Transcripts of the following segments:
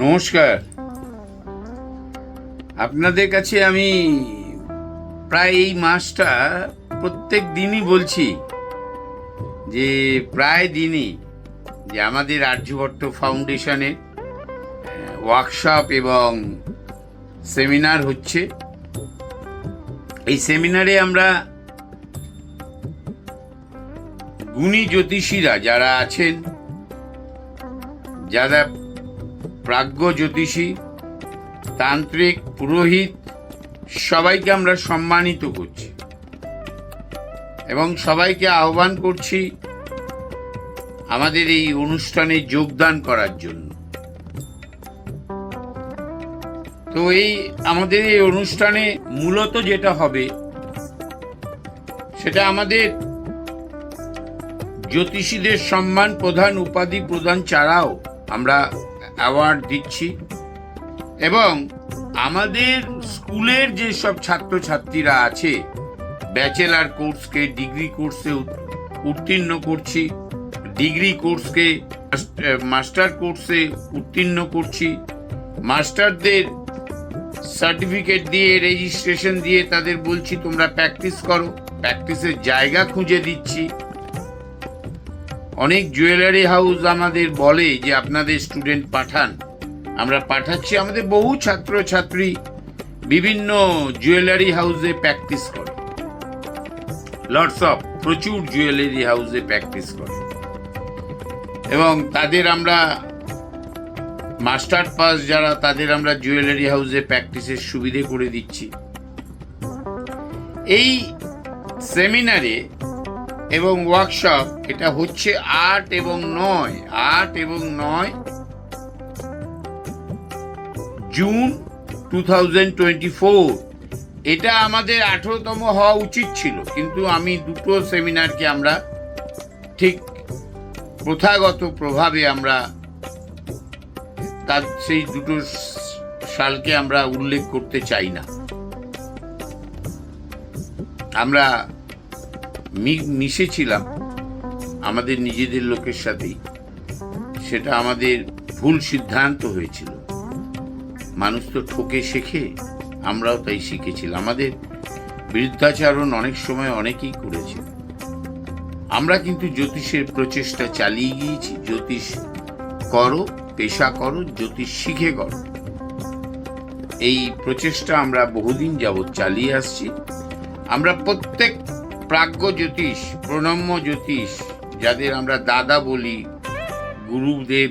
নমস্কার। আপনাদের কাছে আমি প্রায় এই মাসটা প্রত্যেক দিনই বলছি যে প্রায় দিনই যে আমাদের আর্যভট্ট ফাউন্ডেশনে ওয়ার্কশপ এবং সেমিনার হচ্ছে। এই সেমিনারে আমরা গুণী জ্যোতিষীরা যারা আছেন, যারা প্রাজ্ঞ জ্যোতিষী তান্ত্রিক, পুরোহিত, সবাইকে আমরা সম্মানিত করছি এবং সবাইকে আহ্বান করছি আমাদের এই অনুষ্ঠানে যোগদান করার জন্য। তো এই আমাদের এই অনুষ্ঠানে মূলত যেটা হবে, সেটা আমাদের জ্যোতিষীদের সম্মান প্রধান, উপাধি প্রদান ছাড়াও আমরা অ্যাওয়ার্ড দিচ্ছি। এবং আমাদের স্কুলের যে যেসব ছাত্রছাত্রীরা আছে, ব্যাচেলার কোর্সকে, ডিগ্রি কোর্সে উত্তীর্ণ করছি, ডিগ্রি কোর্সকে, মাস্টার কোর্সে উত্তীর্ণ করছি। মাস্টারদের সার্টিফিকেট দিয়ে, রেজিস্ট্রেশন দিয়ে তাদের বলছি, তোমরা প্র্যাকটিস করো। প্র্যাকটিসের জায়গা খুঁজে দিচ্ছি। অনেক জুয়েলারি হাউস আমাদের বলে যে আপনাদের স্টুডেন্ট পাঠান। আমরা পাঠাচ্ছি, আমাদের বহু ছাত্র ছাত্রী বিভিন্ন জুয়েলারি হাউসে প্র্যাকটিস করে। লটস অফ প্রচুর জুয়েলারি হাউসে প্র্যাকটিস করে। এবং তাদের আমরা মাস্টার পাস যারা, তাদের আমরা জুয়েলারি হাউসে প্র্যাকটিসের সুবিধে করে দিচ্ছি। এই সেমিনারে এবং ওয়ার্কশপ এটা হচ্ছে আট এবং নয়। আট এবং নয় জুন টু এটা আমাদের আঠেরোতম হওয়া উচিত ছিল, কিন্তু আমি দুটো সেমিনারকে আমরা ঠিক প্রথাগত প্রভাবে আমরা তার সেই দুটো সালকে আমরা উল্লেখ করতে চাই না। আমরা মিশেছিলাম আমাদের নিজেদের লোকের সাথেই। সেটা আমাদের ভুল সিদ্ধান্ত হয়েছিল। মানুষ তো ঠকে শেখে, আমরাও তাই শিখেছিলাম আমাদের বিরুদ্ধাচারণ অনেক সময় অনেকেই করেছে। আমরা কিন্তু জ্যোতিষের প্রচেষ্টা চালিয়ে গিয়েছি। জ্যোতিষ করো, পেশা করো, জ্যোতিষ শিখে করো এই প্রচেষ্টা আমরা বহুদিন যাবৎ চালিয়ে আসছি। আমরা প্রত্যেক প্রাজ্ঞ জ্যোতিষ, প্রণম্য জ্যোতিষ, যাদের আমরা দাদা বলি, গুরুদেব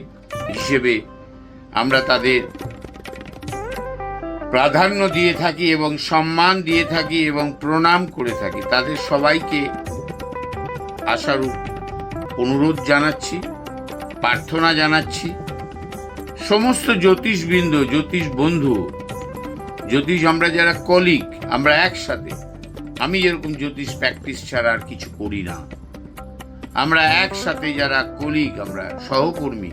হিসেবে আমরা তাদের প্রাধান্য দিয়ে থাকি এবং সম্মান দিয়ে থাকি এবং প্রণাম করে থাকি। তাদের সবাইকে আশারূপ অনুরোধ জানাচ্ছি, প্রার্থনা জানাচ্ছি। সমস্ত জ্যোতিষবৃন্দ, জ্যোতিষ বন্ধু, জ্যোতিষ আমরা যারা কলিগ আমরা একসাথে আমি যেরকম জ্যোতিষ প্র্যাকটিস ছাড়া আর কিছু করি না। আমরা একসাথে যারা কলিগ আমরা সহকর্মী,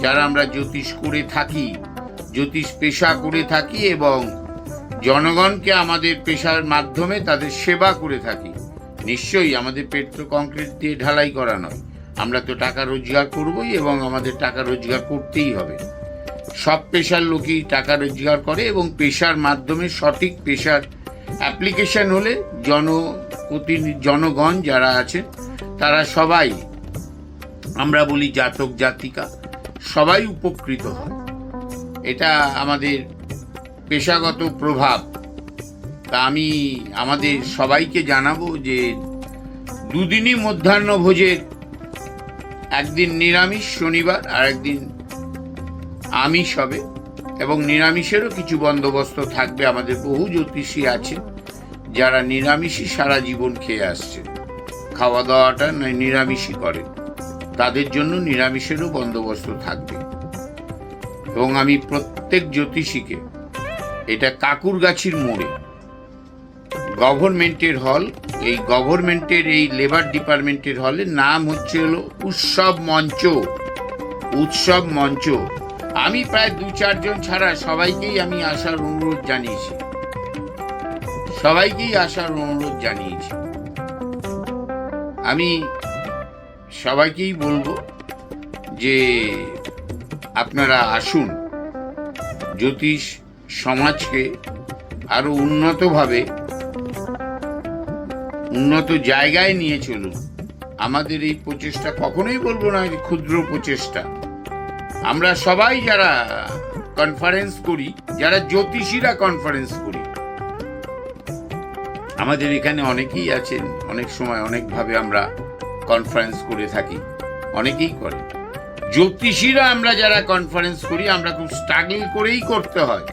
যারা আমরা জ্যোতিষ করে থাকি, জ্যোতিষ পেশা করে থাকি এবং জনগণকে আমাদের পেশার মাধ্যমে তাদের সেবা করে থাকি। নিশ্চয়ই আমাদের পেট তো কংক্রিট দিয়ে ঢালাই করা নয়। আমরা তো টাকা রোজগার করবই এবং আমাদের টাকা রোজগার করতেই হবে। সব পেশার লোকই টাকা রোজগার করে এবং পেশার মাধ্যমে সঠিক পেশার অ্যাপ্লিকেশন হলে জন জনগণ যারা আছেন তারা সবাই, আমরা বলি জাতক, জাতিকা, সবাই উপকৃত হয়। এটা আমাদের পেশাগত প্রভাব। তা আমি আমাদের সবাইকে জানাব যে দুদিনই মধ্যাহ্ন ভোজের একদিন নিরামিষ শনিবার আর একদিন আমিষ হবে। এবং নিরামিষেরও কিছু বন্দোবস্ত থাকবে, আমাদের বহু জ্যোতিষী আছে যারা নিরামিষই সারা জীবন খেয়ে আসছে খাওয়া দাওয়াটা নিরামিষই করে তাদের জন্য নিরামিষেরও বন্দোবস্ত থাকবে। এবং আমি প্রত্যেক জ্যোতিষীকে, এটা কাকুরগাছির মোড়ে, গভর্নমেন্টের হল, এই গভর্নমেন্টের, এই লেবার ডিপার্টমেন্টের হলের নাম হচ্ছে হলো উৎসব মঞ্চ উৎসব মঞ্চ। আমি প্রায় দু চারজন ছাড়া সবাইকেই আমি আসার অনুরোধ জানিয়েছি। সবাইকেই আসার অনুরোধ জানিয়েছি। আমি সবাইকেই বলব যে আপনারা আসুন, জ্যোতিষ সমাজকে আরও উন্নতভাবে, উন্নত জায়গায় নিয়ে চলুন। আমাদের এই প্রচেষ্টা কখনোই বলব না ক্ষুদ্র প্রচেষ্টা। আমরা সবাই যারা কনফারেন্স করি, যারা জ্যোতিষীরা কনফারেন্স করি, আমাদের এখানে অনেকেই আছেন, অনেক সময় অনেকভাবে আমরা কনফারেন্স করে থাকি, অনেকেই করে। জ্যোতিষীরা আমরা যারা কনফারেন্স করি, আমরা খুব স্ট্রাগল করেই করতে হয়।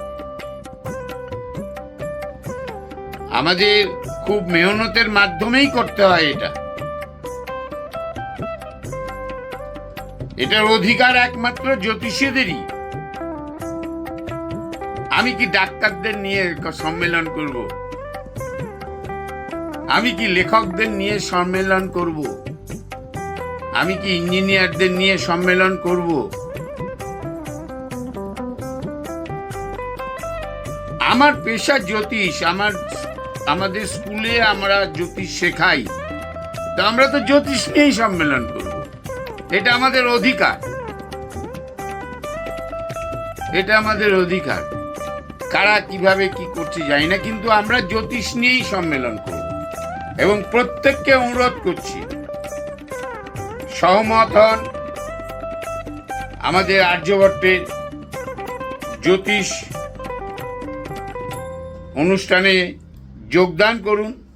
আমাদের খুব মেহনতের মাধ্যমেই করতে হয় এটা। এটার অধিকার একমাত্র জ্যোতিষীদেরই। আমি কি ডাক্তারদের নিয়ে সম্মেলন করব? আমি কি লেখকদের নিয়ে সম্মেলন করব? আমি কি ইঞ্জিনিয়ারদের নিয়ে সম্মেলন করব? আমার পেশা জ্যোতিষ, আমার আমাদের স্কুলে আমরা জ্যোতিষ শেখাই। তো আমরা তো জ্যোতিষ নিয়েই সম্মেলন করব। এটা আমাদের অধিকার। এটা আমাদের অধিকার। কারা কীভাবে কি করছে জানি না, কিন্তু আমরা জ্যোতিষ নিয়েই সম্মেলন করব এবং প্রত্যেককে অনুরোধ করছি। সহমত হন আমাদের আর্যভট্টের জ্যোতিষ অনুষ্ঠানে যোগদান করুন।